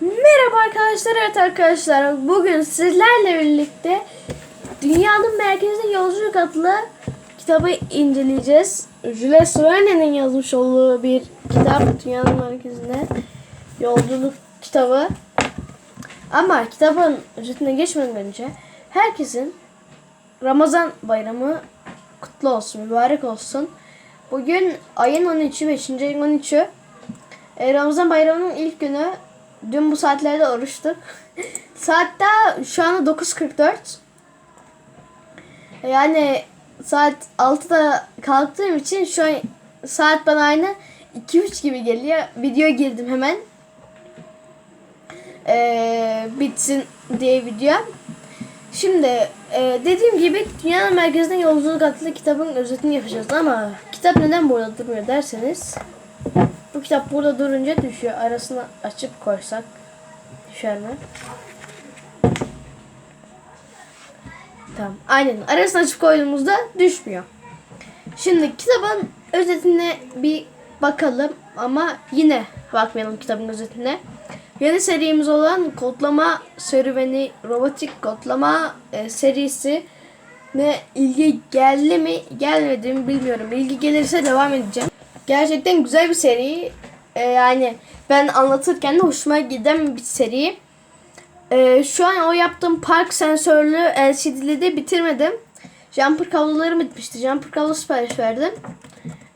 Merhaba arkadaşlar, evet arkadaşlar. Bugün sizlerle birlikte Dünyanın Merkezine Yolculuk adlı kitabı inceleyeceğiz. Jules Verne'nin yazmış olduğu bir kitap. Dünyanın Merkezine Yolculuk kitabı. Ama kitabın özetine geçmeden önce herkesin Ramazan bayramı kutlu olsun, mübarek olsun. Bugün ayın 13'ü, 5. ayın 13'ü. E, Ramazan bayramının ilk günü. Dün bu saatlerde oruçtuk. Saat daha şu anda 9.44. E, Yani saat 6'da kalktığım için şu an saat bana aynı 2-3 gibi geliyor. Videoya girdim hemen. E, bitsin diye video. Şimdi e, dediğim gibi Dünyanın Merkezine Yolculuk adlı kitabın özetini yapacağız ama kitap neden burada durmuyor derseniz kitap burada durunca düşüyor. Arasına açıp koysak düşer mi? Tamam. Aynen. Arasına açıp koyduğumuzda düşmüyor. Şimdi kitabın özetine bir bakalım ama yine bakmayalım kitabın özetine. Yeni serimiz olan kodlama serüveni robotik kodlama e, serisi ne ilgi geldi mi gelmedi mi bilmiyorum. İlgi gelirse devam edeceğim. Gerçekten güzel bir seri. E, yani ben anlatırken de hoşuma giden bir seri. E, şu an o yaptığım park sensörlü LCD'li de bitirmedim. Jumper kablolarım bitmişti. Jumper kablo sipariş verdim.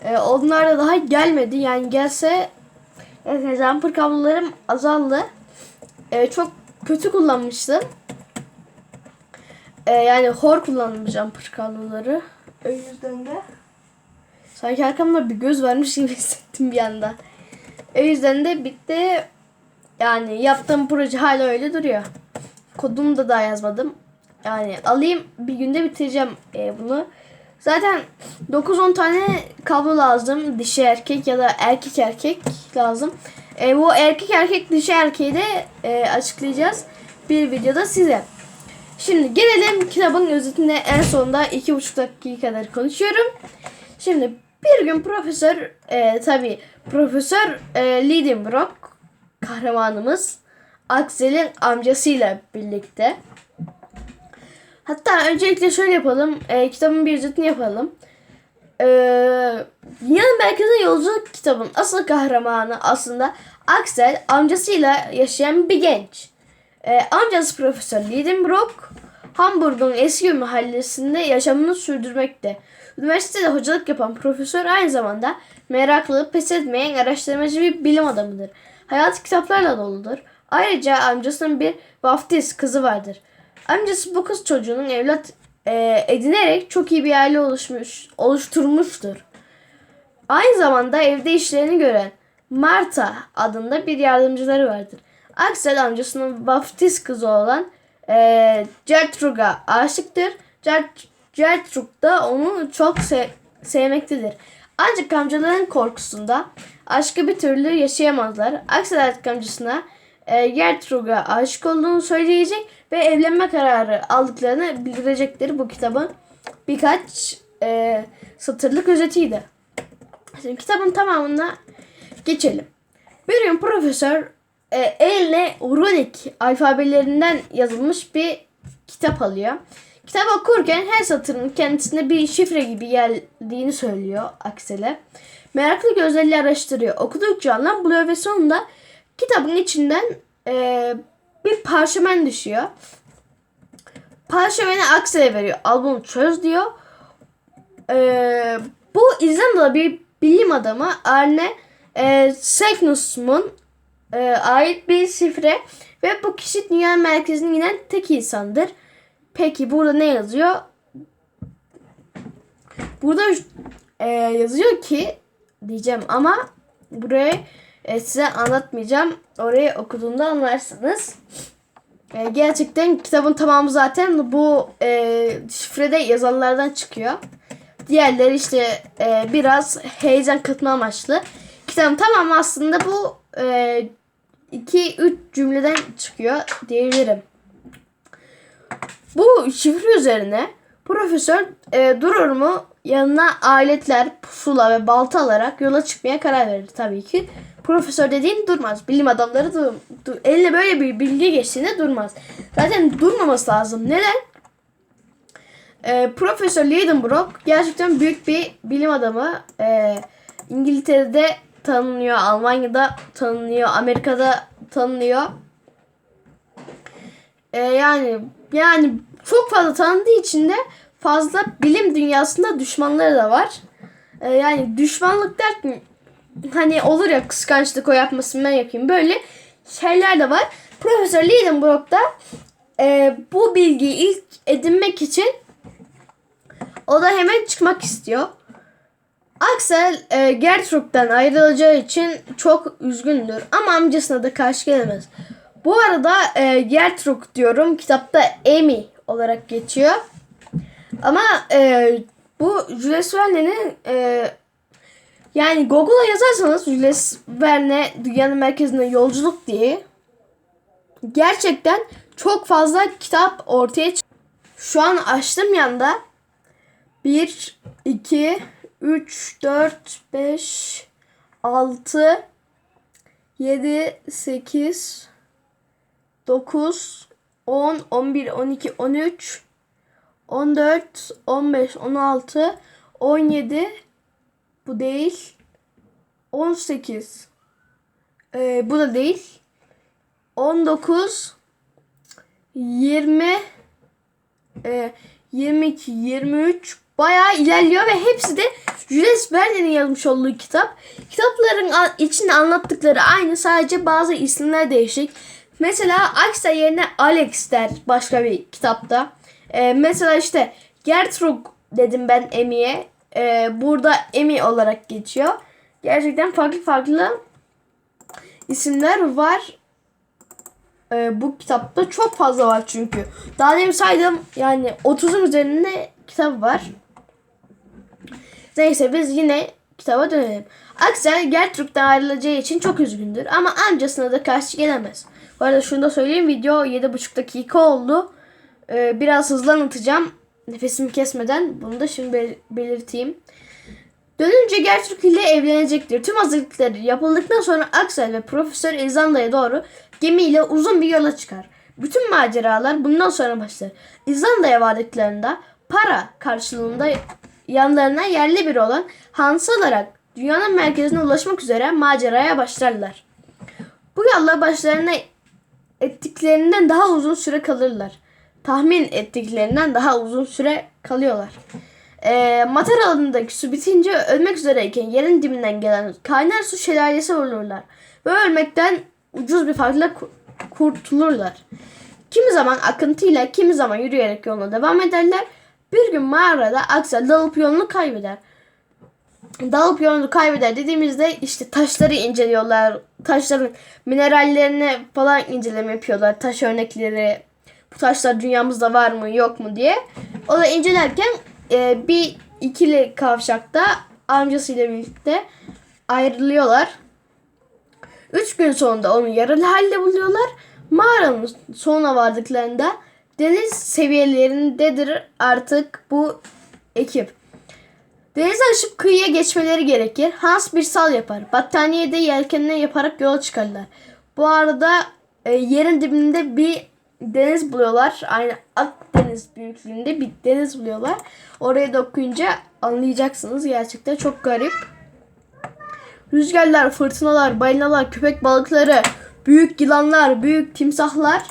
E, onlar da daha gelmedi. Yani gelse Evet, jumper kablolarım azaldı. Ee, çok kötü kullanmıştım. Ee, yani hor kullandım jumper kabloları. O yüzden de sanki arkamda bir göz varmış gibi hissettim bir anda. O yüzden de bitti. Yani yaptığım proje hala öyle duruyor. Kodumu da daha yazmadım. Yani alayım bir günde bitireceğim e, bunu. Zaten 9-10 tane kablo lazım. Dişi erkek ya da erkek erkek lazım. E, bu erkek erkek dişi erkeği de e, açıklayacağız bir videoda size. Şimdi gelelim kitabın özetine en sonunda 2,5 dakika kadar konuşuyorum. Şimdi bir gün profesör e, tabi profesör e, Lidenbrock kahramanımız Axel'in amcasıyla birlikte Hatta öncelikle şöyle yapalım. E, kitabın bir özetini yapalım. E, Dünyanın Merkezine Yolculuk kitabın asıl kahramanı aslında Axel amcasıyla yaşayan bir genç. E, amcası Profesör Lidenbrock Hamburg'un eski mahallesinde yaşamını sürdürmekte. Üniversitede hocalık yapan profesör aynı zamanda meraklı, pes etmeyen araştırmacı bir bilim adamıdır. Hayatı kitaplarla doludur. Ayrıca amcasının bir vaftiz kızı vardır. Amcası bu kız çocuğunun evlat e, edinerek çok iyi bir aile oluşmuş, oluşturmuştur. Aynı zamanda evde işlerini gören Marta adında bir yardımcıları vardır. Axel amcasının vaftiz kızı olan e, Gertrude'a aşıktır. Gert, Gertrude da onu çok se- sevmektedir. Ancak amcaların korkusunda aşkı bir türlü yaşayamazlar. Artık amcasına e, Gertrude'a aşık olduğunu söyleyecek ve evlenme kararı aldıklarını bildirecektir bu kitabın birkaç e, satırlık özetiydi. Şimdi kitabın tamamına geçelim. Bir gün profesör e, eline runik alfabelerinden yazılmış bir kitap alıyor. Kitap okurken her satırın kendisine bir şifre gibi geldiğini söylüyor Aksel'e. Meraklı gözleriyle araştırıyor. Okudukça anlam buluyor ve sonunda kitabın içinden e, bir parşömen düşüyor. Parşömeni Aksel'e veriyor. Al bunu çöz diyor. E, bu İzlandalı bir bilim adamı Arne e, Segnus'un e, ait bir şifre ve bu kişi dünya merkezine inen tek insandır. Peki burada ne yazıyor? Burada e, yazıyor ki diyeceğim ama buraya e, size anlatmayacağım. Orayı okuduğumda anlarsınız. E, gerçekten kitabın tamamı zaten bu e, şifrede yazanlardan çıkıyor. Diğerleri işte e, biraz heyecan katma amaçlı. Kitabın tamamı aslında bu 2-3 cümleden çıkıyor diyebilirim. Bu şifre üzerine profesör e, durur mu yanına aletler, pusula ve balta alarak yola çıkmaya karar verir tabii ki. profesör dediğin durmaz. Bilim adamları dur, dur- eline böyle bir bilgi geçtiğinde durmaz. Zaten durmaması lazım. Neden? Ee, Profesör Lidenbrock gerçekten büyük bir bilim adamı. Ee, İngiltere'de tanınıyor, Almanya'da tanınıyor, Amerika'da tanınıyor. Ee, yani yani çok fazla tanındığı için de fazla bilim dünyasında düşmanları da var. Ee, yani düşmanlık derken hani olur ya kıskançlık o yapmasın ben yapayım böyle şeyler de var. Profesör Lidenbrock da e, bu bilgiyi ilk edinmek için o da hemen çıkmak istiyor. Axel e, Gertrude'den ayrılacağı için çok üzgündür ama amcasına da karşı gelemez. Bu arada e, Gertrude diyorum kitapta Amy olarak geçiyor. Ama e, bu Jules Verne'nin e, yani Google'a yazarsanız Jules Verne dünyanın merkezine yolculuk diye gerçekten çok fazla kitap ortaya çık- Şu an açtım yanda 1, 2, 3, 4, 5, 6, 7, 8, 9, 10, 11, 12, 13, 14, 15, 16, 17, bu değil, 18, ee, bu da değil, 19, 20, e, 22, 23 bayağı ilerliyor ve hepsi de Jules Verne'nin yazmış olduğu kitap. Kitapların içinde anlattıkları aynı sadece bazı isimler değişik. Mesela Axel yerine Alex der başka bir kitapta. E, mesela işte Gertrude dedim ben Emmy'ye. E, burada Emmy olarak geçiyor. Gerçekten farklı farklı isimler var. Ee, bu kitapta çok fazla var çünkü. Daha demin saydım yani 30'un üzerinde kitap var. Neyse biz yine kitaba dönelim. Axel Gertrude'den ayrılacağı için çok üzgündür ama amcasına da karşı gelemez. Bu arada şunu da söyleyeyim video 7,5 dakika oldu. Ee, biraz hızlı anlatacağım. Nefesimi kesmeden bunu da şimdi bel- belirteyim. Dönünce Gertrude ile evlenecektir. Tüm hazırlıkları yapıldıktan sonra Axel ve Profesör İzlanda'ya doğru gemiyle uzun bir yola çıkar. Bütün maceralar bundan sonra başlar. İzlanda'ya vardıklarında para karşılığında yanlarına yerli biri olan Hans alarak dünyanın merkezine ulaşmak üzere maceraya başlarlar. Bu yolla başlarına ettiklerinden daha uzun süre kalırlar. Tahmin ettiklerinden daha uzun süre kalıyorlar. E, Matar alanındaki su bitince ölmek üzereyken yerin dibinden gelen kaynar su şelalesi olurlar. Ve ölmekten ucuz bir farkla ku- kurtulurlar. Kimi zaman akıntıyla kimi zaman yürüyerek yoluna devam ederler. Bir gün mağarada Axel dalıp yolunu kaybeder. Dalıp yolunu kaybeder dediğimizde işte taşları inceliyorlar. Taşların minerallerini falan inceleme yapıyorlar. Taş örnekleri, bu taşlar dünyamızda var mı yok mu diye. O da incelerken e, bir ikili kavşakta amcasıyla birlikte ayrılıyorlar. Üç gün sonunda onu yaralı halde buluyorlar. Mağaranın sonuna vardıklarında deniz seviyelerindedir artık bu ekip. Denize aşıp kıyıya geçmeleri gerekir. Hans bir sal yapar. Battaniyede yelkenine yaparak yola çıkarlar. Bu arada e, yerin dibinde bir deniz buluyorlar. Aynı Akdeniz büyüklüğünde bir deniz buluyorlar. Oraya da anlayacaksınız. Gerçekten çok garip. Rüzgarlar, fırtınalar, balinalar, köpek balıkları, büyük yılanlar, büyük timsahlar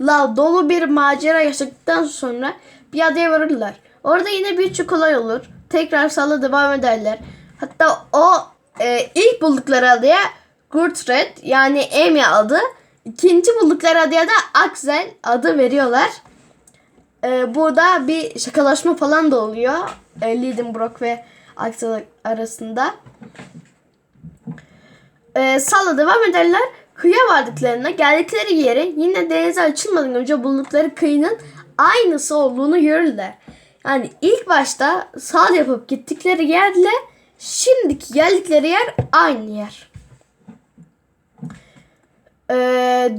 la dolu bir macera yaşadıktan sonra bir adaya varırlar. Orada yine birçok olay olur. Tekrar salla devam ederler. Hatta o e, ilk buldukları adaya Gurtred yani Amy adı. ikinci buldukları adaya da Axel adı veriyorlar. E, burada bir şakalaşma falan da oluyor. E, Lidenbrock ve Axel arasında. E, salla devam ederler. Kıyıya vardıklarında geldikleri yere yine denize açılmadan önce buldukları kıyının aynısı olduğunu görürler. Yani ilk başta sal yapıp gittikleri yerle şimdiki geldikleri yer aynı yer. Ee,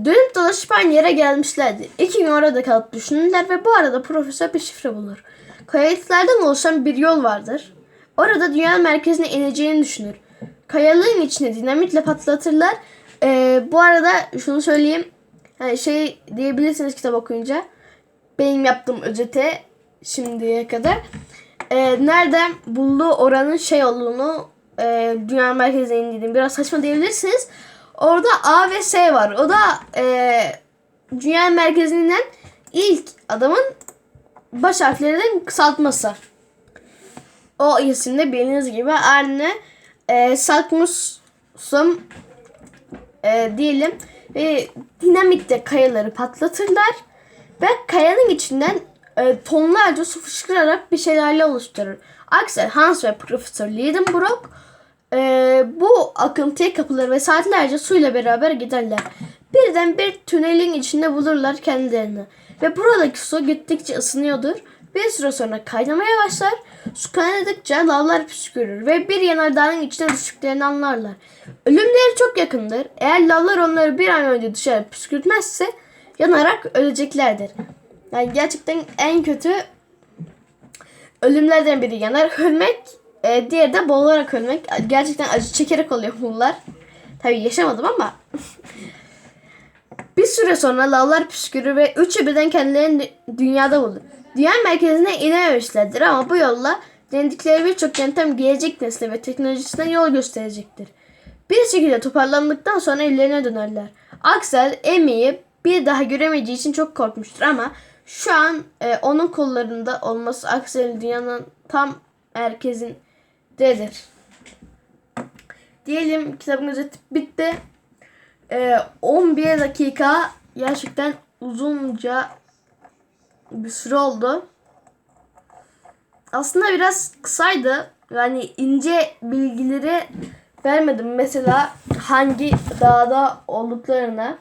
dönüp dolaşıp aynı yere gelmişlerdi. İki gün orada kalıp düşünürler ve bu arada profesör bir şifre bulur. Kayalıklardan oluşan bir yol vardır. Orada dünyanın merkezine ineceğini düşünür. kayalığın içine dinamitle patlatırlar. E, bu arada şunu söyleyeyim. Hani şey diyebilirsiniz kitap okuyunca. Benim yaptığım özete şimdiye kadar. E, nereden bulduğu oranın şey olduğunu e, dünya merkezine indirdim. Biraz saçma diyebilirsiniz. Orada A ve S var. O da e, dünya merkezinden ilk adamın baş harflerinin kısaltması. O isimde bildiğiniz gibi Arne e, Salkmusum e, diyelim ve dinamitle kayaları patlatırlar ve kayanın içinden e, tonlarca su fışkırarak bir şelale oluşturur. Axel, Hans ve Profesör Liedenbrock e, bu akıntıya kapılır ve saatlerce suyla beraber giderler. Birden bir tünelin içinde bulurlar kendilerini. Ve buradaki su gittikçe ısınıyordur. Bir süre sonra kaynamaya başlar. Su kaynadıkça lavlar püskürür ve bir yanardağın içine düştüklerini anlarlar. Ölümleri çok yakındır. Eğer lavlar onları bir an önce dışarı püskürtmezse yanarak öleceklerdir. Yani gerçekten en kötü ölümlerden biri yanar ölmek, e, diğeri de boğularak ölmek. Gerçekten acı çekerek oluyor bunlar. Tabii yaşamadım ama. bir süre sonra lavlar püskürür ve üçü birden kendilerini dü- dünyada bulur. Dünya merkezine inememişlerdir ama bu yolla denedikleri birçok yöntem gelecek nesle ve teknolojisine yol gösterecektir. Bir şekilde toparlandıktan sonra evlerine dönerler. Axel Emmy'yi bir daha göremeyeceği için çok korkmuştur ama şu an e, onun kollarında olması Axel'in dünyanın tam merkezindedir. Diyelim kitabın özeti bitti. E, 11 dakika gerçekten uzunca bir süre oldu. Aslında biraz kısaydı. Yani ince bilgileri vermedim. Mesela hangi dağda olduklarını.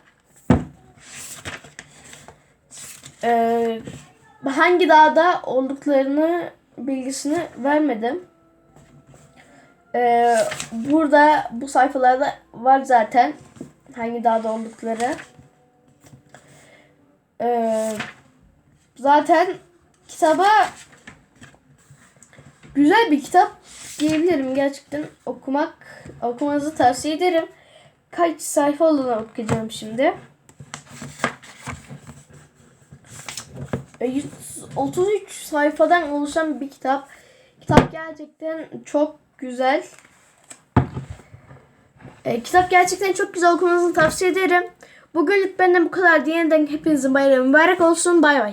Ee, hangi dağda olduklarını bilgisini vermedim. Ee, burada bu sayfalarda var zaten hangi dağda oldukları. Ee, zaten kitaba güzel bir kitap diyebilirim. Gerçekten okumak, okumanızı tavsiye ederim. Kaç sayfa olduğunu okuyacağım şimdi. E, 133 sayfadan oluşan bir kitap. Kitap gerçekten çok güzel. E, kitap gerçekten çok güzel okumanızı tavsiye ederim. Bugünlük benden bu kadar. Yeniden hepinizin bayramı mübarek olsun. Bay bay.